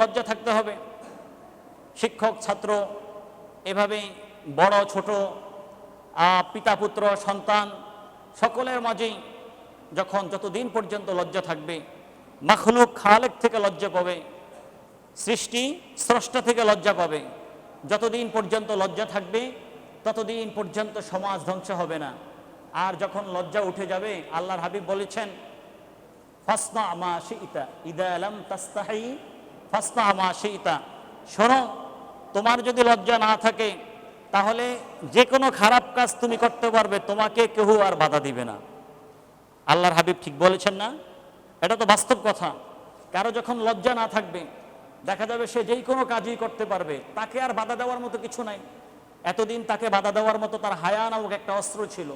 লজ্জা থাকতে হবে। শিক্ষক, ছাত্র এভাবে বড়, ছোট পিতা, পুত্র, সন্তান সকলের মাঝেই যখন যতদিন পর্যন্ত লজ্জা থাকবে, মাখলুক খালেক থেকে লজ্জা পাবে, সৃষ্টি স্রষ্টা থেকে লজ্জা পাবে। যতদিন পর্যন্ত লজ্জা থাকবে, ততদিন পর্যন্ত সমাজ ধ্বংস হবে না। আর যখন লজ্জা উঠে যাবে, আল্লাহর হাবিব বলেছেন, ফাসনা শিইতা, ইদা আলাম তাস্তাহি ফাসনা আমা শিইতা। শোনো, তোমার যদি লজ্জা না থাকে, তাহলে যে কোনো খারাপ কাজ তুমি করতে পারবে, তোমাকে কেউ আর বাধা দিবে না। আল্লাহর হাবিব ঠিক বলেছেন না? এটা তো বাস্তব কথা। কারও যখন লজ্জা না থাকবে, দেখা যাবে সে যেই কোনো কাজই করতে পারবে, তাকে আর বাধা দেওয়ার মতো কিছু নাই। এতদিন তাকে বাধা দেওয়ার মতো তার হায়া নামক একটা অস্ত্র ছিল।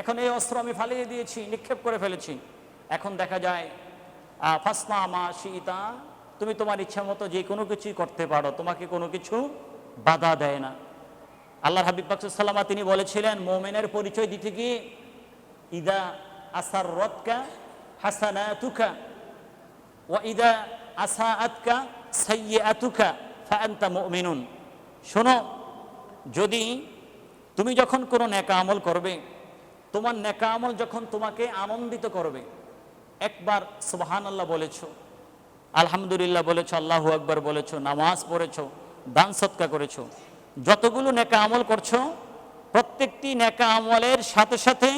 এখন এই অস্ত্র আমি ফালিয়ে দিয়েছি, নিক্ষেপ করে ফেলেছি। এখন দেখা যায় ফাসমা মা সীতা তুমি তোমার ইচ্ছা মতো যে কোনো কিছুই করতে পারো, তোমাকে কোনো কিছু বাধা দেয় না। আল্লাহ হাবিব বাকসাল্লামা তিনি বলেছিলেন, মোমেনের পরিচয় দিতে গিয়ে, ইদা আসার রতকা হাসানাতুকা, ওয়া ইদা আসা আতকা সাইয়ে আতুকা ফান্তা মুমিনুন। শোনো, যদি তুমি যখন কোনো নেকা আমল করবে, তোমার নেকা আমল যখন তোমাকে আনন্দিত করবে, একবার সুবহান আল্লাহ বলেছ আলহামদুলিল্লাহ বলেছ, আল্লাহু আকবার বলেছ, নামাজ পড়েছো, দান সৎকা করেছ। যতগুলো নেকা আমল করছ, প্রত্যেকটি নেকা আমলের সাথে সাথে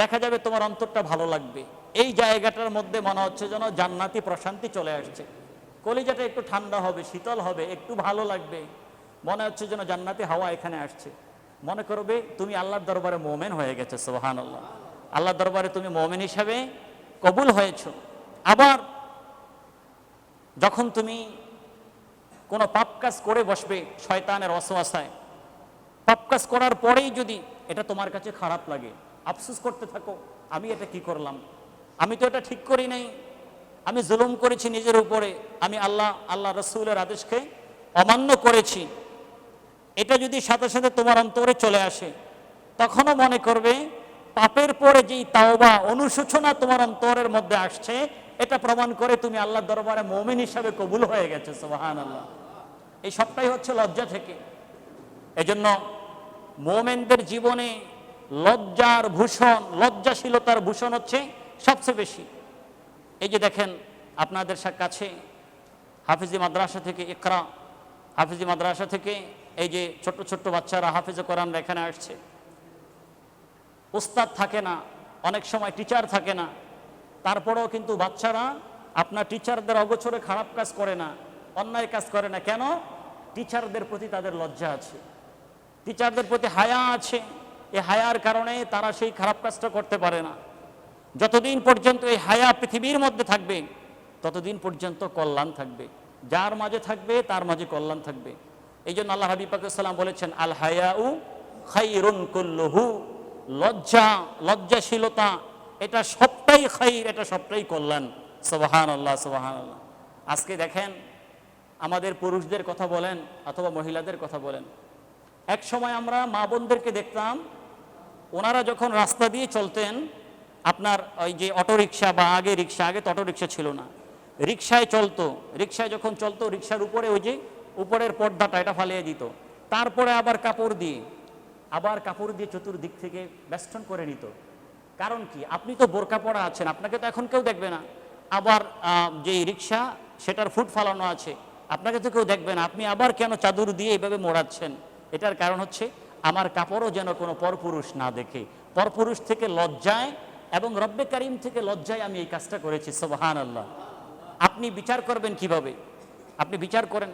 দেখা যাবে তোমার অন্তরটা ভালো লাগবে। এই জায়গাটার মধ্যে মনে হচ্ছে যেন জান্নাতি প্রশান্তি চলে আসছে। কলিজাটা একটু ঠান্ডা হবে, শীতল হবে, একটু ভালো লাগবে। মনে হচ্ছে যেন জান্নাতি হাওয়া এখানে আসছে। মনে করবে তুমি আল্লাহর দরবারে মোমেন হয়ে গেছে সোহান আল্লাহ আল্লাহর দরবারে তুমি মোমেন হিসাবে কবুল হয়েছো। আবার যখন তুমি কোনো পাপ কাজ করে বসবে শয়তানের অসোয়াশায় পাপ কাজ করার পরেই যদি এটা তোমার কাছে খারাপ লাগে, আফসুস করতে থাকো, আমি এটা কি করলাম? আমি তো এটা ঠিক করি নাই। আমি জুলুম করেছি নিজের উপরে। আমি আল্লাহ আল্লাহ রসুলের আদেশকে অমান্য করেছি। এটা যদি সাথে সাথে তোমার অন্তরে চলে আসে, তখনও মনে করবে, পাপের পরে যেই তাওবা, অনুশোচনা তোমার অন্তরের মধ্যে আসছে এটা প্রমাণ করে তুমি আল্লাহর দরবারে মমিন হিসাবে কবুল হয়ে গেছে সোহান আল্লাহ এই সবটাই হচ্ছে লজ্জা থেকে। এজন্য মোমেনদের জীবনে লজ্জার ভূষণ, লজ্জাশীলতার ভূষণ হচ্ছে সবচেয়ে বেশি। এই যে দেখেন, আপনাদের কাছে হাফিজি মাদ্রাসা থেকে ইকরা, হাফিজি মাদ্রাসা থেকে এই যে ছোট্ট ছোট্ট বাচ্চারা হাফিজে কোরআন এখানে আসছে। উস্তাদ থাকে না, অনেক সময় টিচার থাকে না তারপরেও কিন্তু বাচ্চারা আপনার টিচারদের অগোচরে খারাপ কাজ করে না, অন্যায় কাজ করে না। কেন? টিচারদের প্রতি তাদের লজ্জা আছে। টিচারদের প্রতি হায়া আছে। এই হায়ার কারণে তারা সেই খারাপ কাজটা করতে পারে না। যতদিন পর্যন্ত এই হায়া পৃথিবীর মধ্যে থাকবে, ততদিন পর্যন্ত কল্যাণ থাকবে। যার মাঝে থাকবে, তার মাঝে কল্যাণ থাকবে। এই জন্য আল্লাহ হাবিব পাকিসাল্লাম বলেছেন, আল হায়াউ খাইরুন কুল্লুহু। লজ্জা, লজ্জাশীলতা এটা সবটাই খাইর, এটা সবটাই কল্যাণ। সোবাহান আল্লাহ সোবাহান আল্লাহ আজকে দেখেন, আমাদের পুরুষদের কথা বলেন অথবা মহিলাদের কথা বলেন। এক সময় আমরা মা বোনদেরকে দেখতাম, ওনারা যখন রাস্তা দিয়ে চলতেন, আপনার ওই যে অটোরিকশা বা আগে রিক্সা, আগে তো অটোরিকশা ছিল না। রিক্সায় চলতো, রিক্সায় যখন চলতো, রিক্সার উপরে ওই যে উপরের পর্দাটা, এটা ফালিয়ে দিত। তারপরে আবার কাপড় দিয়ে, আবার কাপড় দিয়ে চতুর্দিক থেকে বেষ্টন করে নিত। কারণ কি? আপনি তো বোরকা পরা আছেন, আপনাকে তো এখন কেউ দেখবে না। আবার যে রিক্সা, সেটার ফুট ফালানো আছে, আপনাকে তো কেউ দেখবে না। আপনি আবার কেন চাদর দিয়ে এইভাবে মোড়াচ্ছেন? এটার কারণ হচ্ছে, আমার কাপড়ও যেন কোনো পরপুরুষ না দেখে। পরপুরুষ থেকে লজ্জায় এবং রব্বে কারিম থেকে লজ্জায় আমি এই কাজটা করেছি সোবাহান আল্লাহ আপনি বিচার করবেন কীভাবে? আপনি বিচার করেন।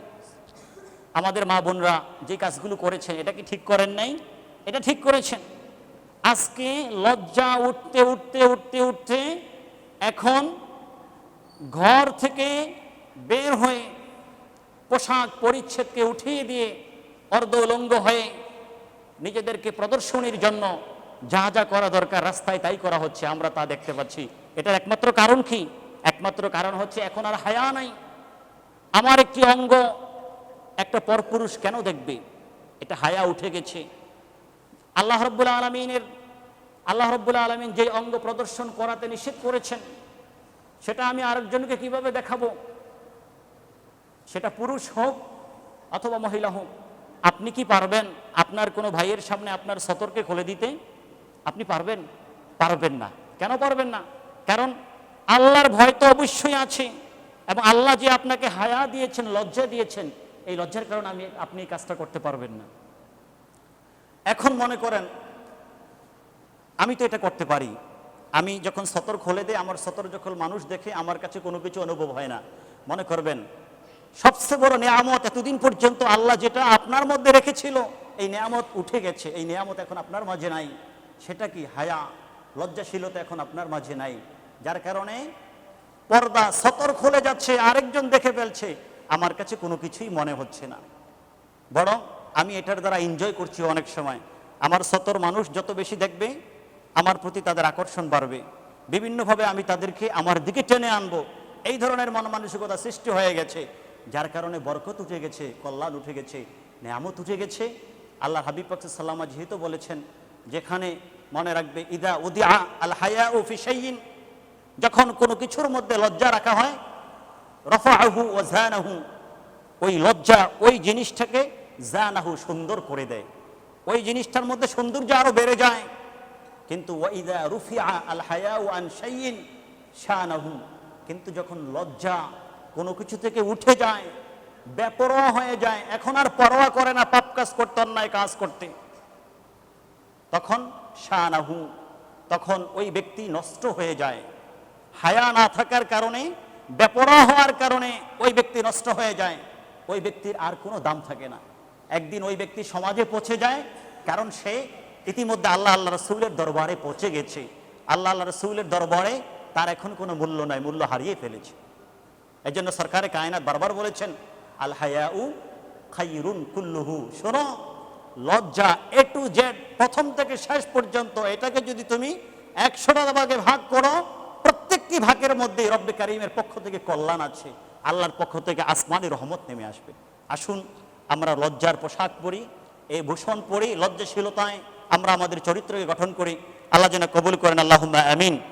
আমাদের মা বোনরা যে কাজগুলো করেছেন, এটা কি ঠিক করেন নাই? এটা ঠিক করেছেন। আজকে লজ্জা উঠতে উঠতে উঠতে উঠতে এখন ঘর থেকে বের হয়ে পোশাক পরিচ্ছেদকে উঠিয়ে দিয়ে অর্ধ উলঙ্গ হয়ে নিজেদেরকে প্রদর্শনীর জন্য যা যা করা দরকার রাস্তায় তাই করা হচ্ছে, আমরা তা দেখতে পাচ্ছি। এটার একমাত্র কারণ কি? একমাত্র কারণ হচ্ছে এখন আর হায়া নাই। আমার একটি অঙ্গ একটা পরপুরুষ কেন দেখবে? এটা হায়া উঠে গেছে। আল্লাহ রব্বুল্লা আলমিনের, আল্লাহ রব্বুল্লা আলমিন যে অঙ্গ প্রদর্শন করাতে নিষেধ করেছেন, সেটা আমি আরেকজনকে কীভাবে দেখাবো? সেটা পুরুষ হোক অথবা মহিলা হোক, আপনি কি পারবেন আপনার কোনো ভাইয়ের সামনে আপনার সতর্কে খুলে দিতে? আপনি পারবেন? পারবেন না। কেন পারবেন না? কারণ আল্লাহর ভয় তো অবশ্যই আছে এবং আল্লাহ যে আপনাকে হায়া দিয়েছেন, লজ্জা দিয়েছেন, এই লজ্জার কারণে আমি, আপনি এই কাজটা করতে পারবেন না। এখন মনে করেন, আমি তো এটা করতে পারি। আমি যখন সতর খুলে দেয় আমার সতর যখন মানুষ দেখে, আমার কাছে কোনো কিছু অনুভব হয় না। মনে করবেন, সবচেয়ে বড় নেয়ামত এতদিন পর্যন্ত আল্লাহ যেটা আপনার মধ্যে রেখেছিল, এই নেয়ামত উঠে গেছে। এই নেয়ামত এখন আপনার মাঝে নাই। সেটা কি? হায়া, লজ্জাশীলতা এখন আপনার মাঝে নাই। যার কারণে পর্দা সতর খুলে যাচ্ছে, আরেকজন দেখে ফেলছে, আমার কাছে কোনো কিছুই মনে হচ্ছে না। বরং আমি এটার দ্বারা এনজয় করছি অনেক সময়। আমার সতর মানুষ যত বেশি দেখবে, আমার প্রতি তাদের আকর্ষণ বাড়বে। বিভিন্নভাবে আমি তাদেরকে আমার দিকে টেনে আনব। এই ধরনের মন মানসিকতা সৃষ্টি হয়ে গেছে। যার কারণে বরকত উঠে গেছে, কল্যাণ উঠে গেছে, নেয়ামত উঠে গেছে। আল্লাহ হাবিব সাল্লামা যেহেতু বলেছেন, যেখানে মনে রাখবে, ইদা উদিয়া আল হায়া ও ফিসাইন যখন কোনো কিছুর মধ্যে লজ্জা রাখা হয় রফাহু ও জানাহু ওই লজ্জা, ওই জিনিসটাকে জানাহু সুন্দর করে দেয়। ওই জিনিসটার মধ্যে সৌন্দর্য আরও বেড়ে যায়। কিন্তু ওয়াইদা রুফিয়া আল আন শানাহু। কিন্তু যখন লজ্জা কোনো কিছু থেকে উঠে যায়, বেপরোয়া হয়ে যায়, এখন আর পরোয়া করে না, পাপ কাজ করতে, অন্যায় কাজ করতে। তখন শানাহু, তখন ওই ব্যক্তি নষ্ট হয়ে যায়। হায়া না থাকার কারণে বেপরা হওয়ার কারণে ওই ব্যক্তি নষ্ট হয়ে যায়। ওই ব্যক্তির আর কোনো দাম থাকে না। একদিন ওই ব্যক্তি সমাজে পৌঁছে যায়, কারণ সে ইতিমধ্যে আল্লাহ আল্লাহ রসুলের দরবারে পৌঁছে গেছে। আল্লাহ আল্লাহ রসুলের দরবারে তার এখন কোনো মূল্য নাই, মূল্য হারিয়ে ফেলেছে। এই জন্য সরকারে কায়নাত বারবার বলেছেন, আল হায়াউ খাইরুন কুল্লুহু শোনো, লজ্জা এ টু জেড প্রথম থেকে শেষ পর্যন্ত এটাকে যদি তুমি একশোটা ভাগে ভাগ করো, প্রত্যেকটি ভাগের মধ্যে রব্বে কারিমের পক্ষ থেকে কল্যাণ আছে, আল্লাহর পক্ষ থেকে আসমানি রহমত নেমে আসবে। আসুন আমরা লজ্জার পোশাক পরি, এই ভূষণ পরি, লজ্জাশীলতায় আমরা আমাদের চরিত্রকে গঠন করি। আল্লাহ যেন কবুল করেন আল্লাহ আমিন।